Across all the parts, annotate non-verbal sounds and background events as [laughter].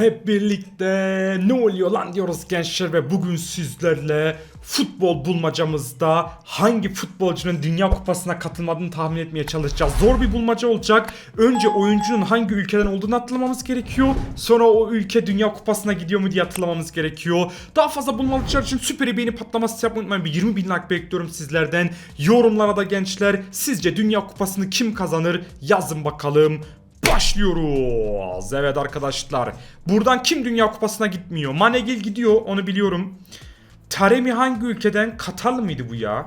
Hep birlikte ne oluyor lan diyoruz gençler ve bugün sizlerle futbol bulmacamızda hangi futbolcunun Dünya Kupası'na katılmadığını tahmin etmeye çalışacağız. Zor bir bulmaca olacak. Önce oyuncunun hangi ülkeden olduğunu hatırlamamız gerekiyor. Sonra o ülke Dünya Kupası'na gidiyor mu diye hatırlamamız gerekiyor. Daha fazla bulmacalar için süper beğeni patlaması yapmayı unutmayın. Bir 20 bin like bekliyorum sizlerden. Yorumlara da gençler sizce Dünya Kupası'nı kim kazanır yazın bakalım. Başlıyoruz. Evet arkadaşlar. Buradan kim Dünya Kupası'na gitmiyor? Manegil gidiyor onu biliyorum. Taremi hangi ülkeden? Katarlı mıydı bu ya?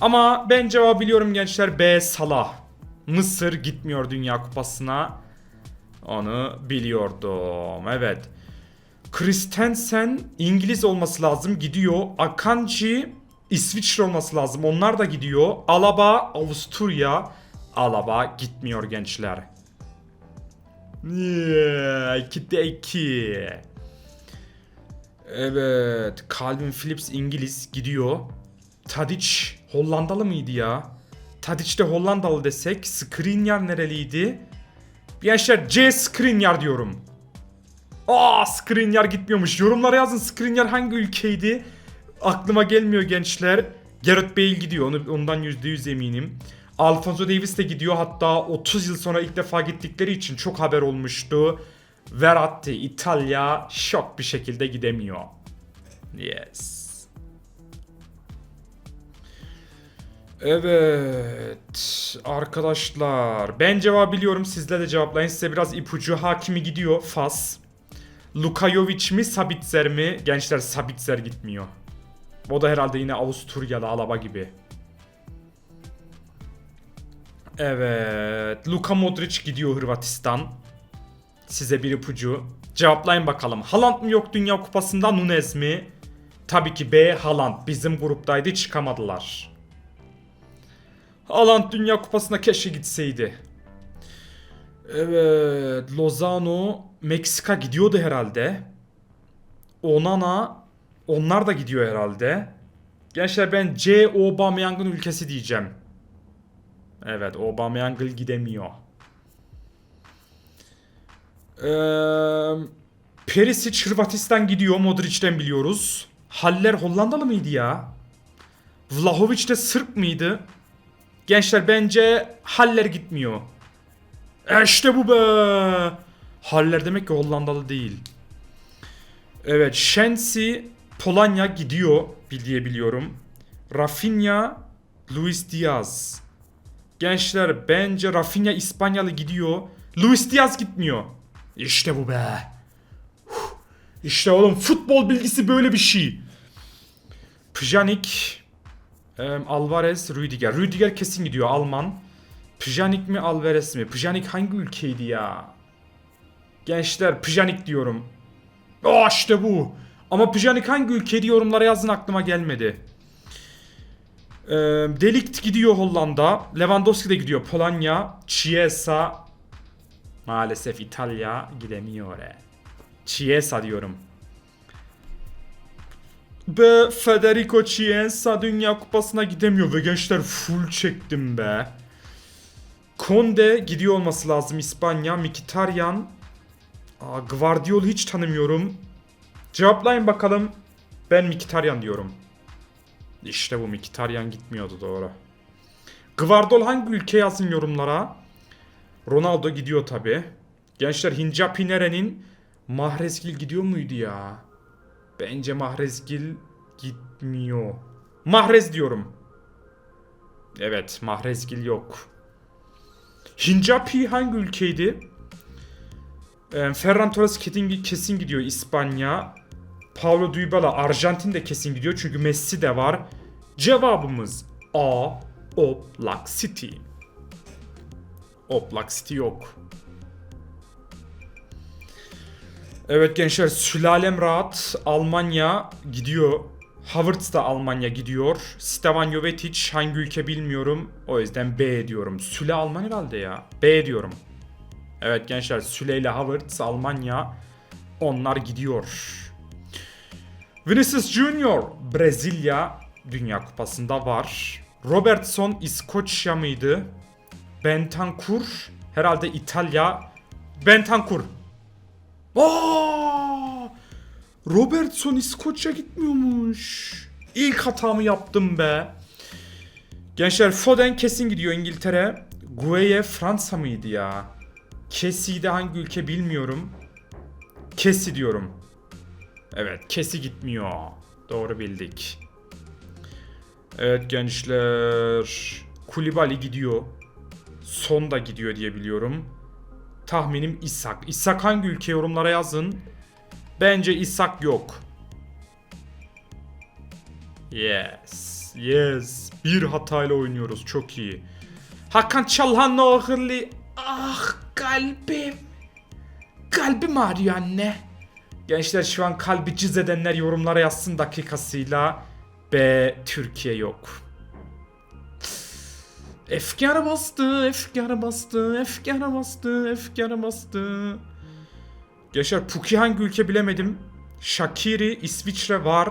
Ama ben cevabı biliyorum gençler. B. Salah. Mısır gitmiyor Dünya Kupası'na. Onu biliyordum. Evet. Christensen İngiliz olması lazım. Gidiyor. Akanji İsviçre olması lazım. Onlar da gidiyor. Alaba Avusturya. Alaba gitmiyor gençler. Yeah, 2'de 2. Evet. Calvin Phillips İngiliz gidiyor. Tadic Hollandalı mıydı ya? Tadic de Hollandalı desek. Skriniar nereliydi? Gençler C Skriniar diyorum. Aa Skriniar gitmiyormuş. Yorumlara yazın Skriniar hangi ülkeydi? Aklıma gelmiyor gençler. Gareth Bale gidiyor. Onu, ondan %100 eminim. Alfonso Davis de gidiyor. Hatta 30 yıl sonra ilk defa gittikleri için çok haber olmuştu. Verratti İtalya şok bir şekilde gidemiyor. Yes. Evet arkadaşlar ben cevabı biliyorum sizler de cevaplayın size biraz ipucu hakimi gidiyor Fas Luka Jovic mi Sabitzer mi gençler Sabitzer gitmiyor o da herhalde yine Avusturyalı Alaba gibi Evet Luka Modric gidiyor Hırvatistan size bir ipucu cevaplayın bakalım Haaland mı yok Dünya Kupası'nda Nunez mi Tabii ki B Haaland bizim gruptaydı çıkamadılar Haaland Dünya Kupası'na keşke gitseydi. Evet, Lozano Meksika gidiyordu herhalde. Onana onlar da gidiyor herhalde. Gençler ben C Aubameyang'ın ülkesi diyeceğim. Evet, Aubameyang gidemiyor. Ee, Perisic Hırvatistan gidiyor. Modric'ten biliyoruz. Haller Hollandalı mıydı ya? Vlahovic de Sırp mıydı? Gençler bence Haller gitmiyor. E İşte bu be. Haller demek ki Hollandalı değil. Evet Shensi Polonya gidiyor diye biliyorum. Rafinha Luis Diaz. Gençler bence Rafinha İspanyalı gidiyor. Luis Diaz gitmiyor. İşte bu be. İşte oğlum futbol bilgisi böyle bir şey. Pjanic Alvarez, Rüdiger. Rüdiger kesin gidiyor Alman. Pjanic mi Alvarez mi? Pjanic hangi ülkeydi ya? Gençler Pjanic diyorum. Aa işte bu. Ama Pjanic hangi ülkeydi yorumlara yazın aklıma gelmedi. Ee, Delikt gidiyor Hollanda. Lewandowski de gidiyor Polonya. Chiesa maalesef İtalya gidemiyor. He. Chiesa diyorum. Be Federico Chiesa Dünya Kupası'na gidemiyor ve gençler full çektim be. Conde gidiyor olması lazım İspanya. Mkhitaryan. Aa, Guardiol hiç tanımıyorum. Cevaplayın bakalım. Ben Mkhitaryan diyorum. İşte bu Mkhitaryan gitmiyordu doğru. Guardiol hangi ülke yazın yorumlara. Ronaldo gidiyor tabi. Gençler Hincapi nerenin? Mahrezgil gidiyor muydu ya? Bence Mahrezgil gitmiyor. Mahrez diyorum. Evet Mahrezgil yok. Hincapi hangi ülkeydi? Ferran Torres kesin gidiyor İspanya. Paulo Dybala Arjantin de kesin gidiyor çünkü Messi de var. Cevabımız A. Oblak City. Oblak City yok. Evet gençler sülalem rahat. Almanya gidiyor. Havertz da Almanya gidiyor. Stevan Jovetic hangi ülke bilmiyorum. O yüzden B diyorum. Süle Alman herhalde ya. B diyorum. Evet gençler Süle ile Havertz Almanya. Onlar gidiyor. Vinicius Junior Brezilya Dünya Kupası'nda var. Robertson İskoçya mıydı? Bentancur herhalde İtalya. Bentancur. Oo! Robertson İskoçya gitmiyormuş. İlk hatamı yaptım be. Gençler Foden kesin gidiyor İngiltere. Gueye Fransa mıydı ya? Kesi de hangi ülke bilmiyorum. Kesi diyorum. Evet Kesi gitmiyor. Doğru bildik. Evet gençler. Kulibali gidiyor. Son da gidiyor diye biliyorum. Tahminim İshak. İshak hangi ülke yorumlara yazın. Bence İshak yok. Yes. Yes. Bir hatayla oynuyoruz. Çok iyi. Hakan Çalhanoğlu. Ah kalbim. Kalbim ağrıyor anne. Gençler şu an kalbi cız edenler yorumlara yazsın dakikasıyla. B Türkiye yok. Efkara bastı, efkara bastı, efkara bastı, efkara bastı. Gençler Puki hangi ülke bilemedim. Shakiri İsviçre var.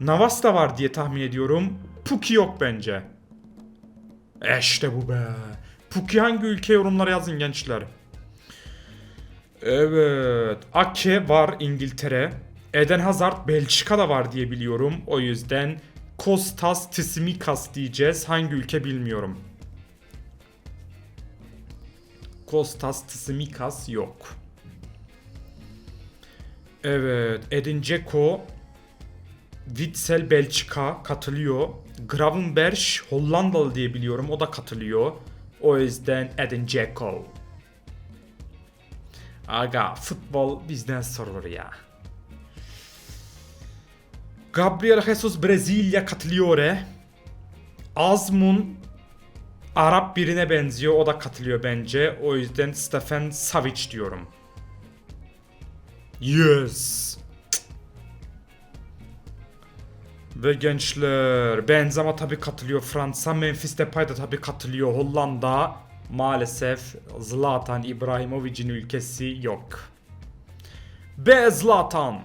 Navas da var diye tahmin ediyorum. Puki yok bence. E İşte bu be. Puki hangi ülke yorumlara yazın gençler. Evet. Ake var İngiltere. Eden Hazard Belçika'da var diye biliyorum. O yüzden Kostas Tsimikas diyeceğiz. Hangi ülke bilmiyorum. Kostas Tsimikas yok. Evet. Edin Dzeko Witzel Belçika katılıyor. Gravenberch Hollandalı diye biliyorum. O da katılıyor. O yüzden Edin Dzeko. Aga futbol bizden sorulur ya. Gabriel Jesus Brezilya katılıyor. Azmun Arap birine benziyor. O da katılıyor bence. O yüzden Stefan Savic diyorum. Yes. Ve gençler Benzema tabi katılıyor Fransa, Memphis Depay da tabi katılıyor Hollanda. Maalesef Zlatan İbrahimovic'in ülkesi yok. Be Zlatan.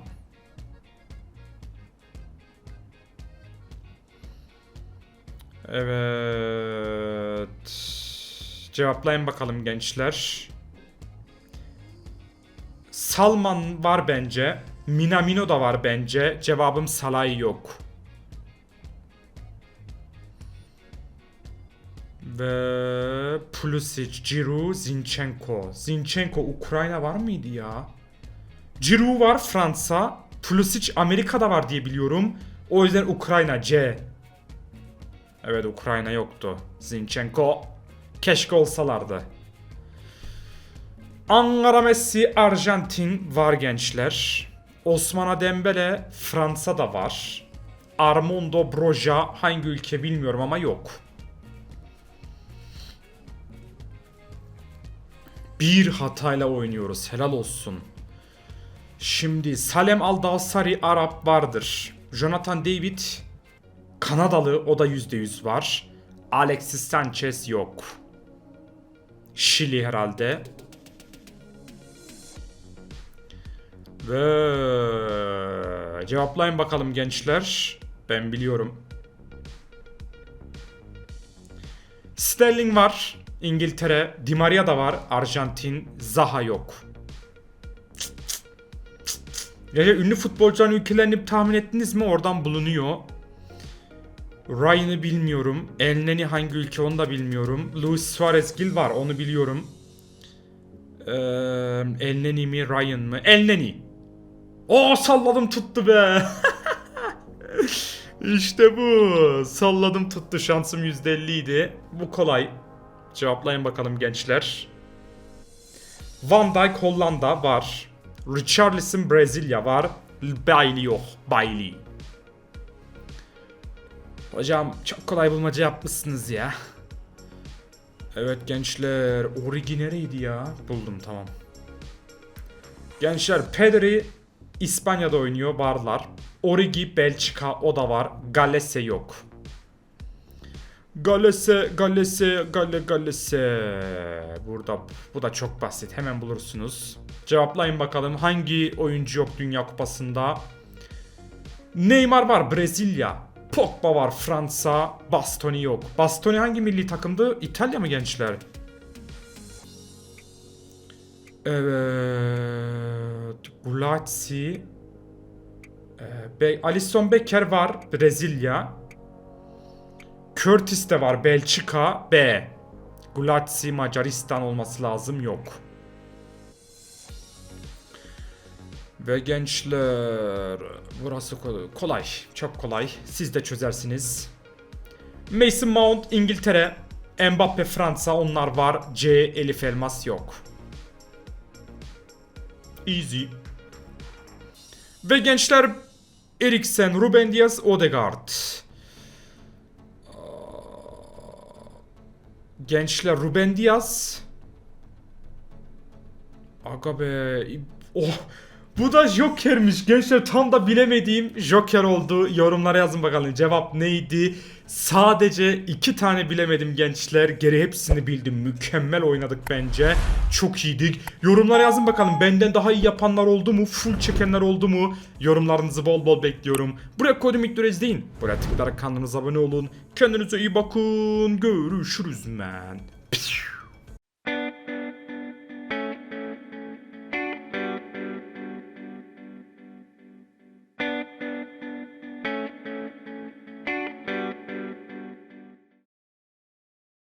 Evet. Cevaplayın bakalım gençler. Salman var bence. Minamino da var bence. Cevabım Salay yok. Ve Pulisic, Giroud, Zinchenko. Zinchenko Ukrayna var mıydı ya? Giroud var Fransa. Pulisic Amerika'da var diye biliyorum. O yüzden Ukrayna C. Evet Ukrayna yoktu. Zinchenko. Keşke olsalardı. Ankara Messi Arjantin var gençler. Osman Dembele Fransa'da var. Armando Broja hangi ülke bilmiyorum ama yok. Bir hatayla oynuyoruz. Helal olsun. Şimdi Salem Al-Dawsari Arap vardır. Jonathan David Kanadalı o da %100 var. Alexis Sanchez yok. Şili herhalde. Ve cevaplayın bakalım gençler. Ben biliyorum. Sterling var. İngiltere. Di Maria da var. Arjantin. Zaha yok. Ya ünlü futbolcuların ülkelerini tahmin ettiniz mi? Oradan bulunuyor. Ryan'ı bilmiyorum. Elneni hangi ülke onu da bilmiyorum. Luis Suarez Gil var onu biliyorum. Ee, Elneni mi Ryan mı? Elneni. Oo salladım tuttu be. [laughs] işte bu. Salladım tuttu. Şansım %50 idi. Bu kolay. Cevaplayın bakalım gençler. Van Dijk Hollanda var. Richarlison Brezilya var. Bailey yok. Bailey. Hocam çok kolay bulmaca yapmışsınız ya. Evet gençler. Origi nereydi ya? Buldum tamam. Gençler Pedri İspanya'da oynuyor varlar. Origi Belçika o da var. Galese yok. Galese, Galese, Gale, Galese. Burada bu da çok basit. Hemen bulursunuz. Cevaplayın bakalım hangi oyuncu yok Dünya Kupası'nda? Neymar var Brezilya. Pogba var Fransa. Bastoni yok. Bastoni hangi milli takımdı? İtalya mı gençler? Evet. Gulazzi. Ee, Be Alisson Becker var. Brezilya. Curtis de var. Belçika. B. Gulazzi Macaristan olması lazım. Yok. Ve gençler burası kolay. Çok kolay. Siz de çözersiniz. Mason Mount İngiltere. Mbappe Fransa onlar var. C Elif Elmas yok. Easy. Ve gençler Eriksen, Ruben Diaz, Odegaard. Gençler Ruben Diaz. Aga be. Oh. Bu da Joker'miş gençler tam da bilemediğim Joker oldu. Yorumlara yazın bakalım cevap neydi? Sadece iki tane bilemedim gençler. Geri hepsini bildim. Mükemmel oynadık bence. Çok iyiydik. Yorumlara yazın bakalım. Benden daha iyi yapanlar oldu mu? Full çekenler oldu mu? Yorumlarınızı bol bol bekliyorum. Buraya kodu miktarı izleyin. Buraya tıklayarak kanalımıza abone olun. Kendinize iyi bakın. Görüşürüz men.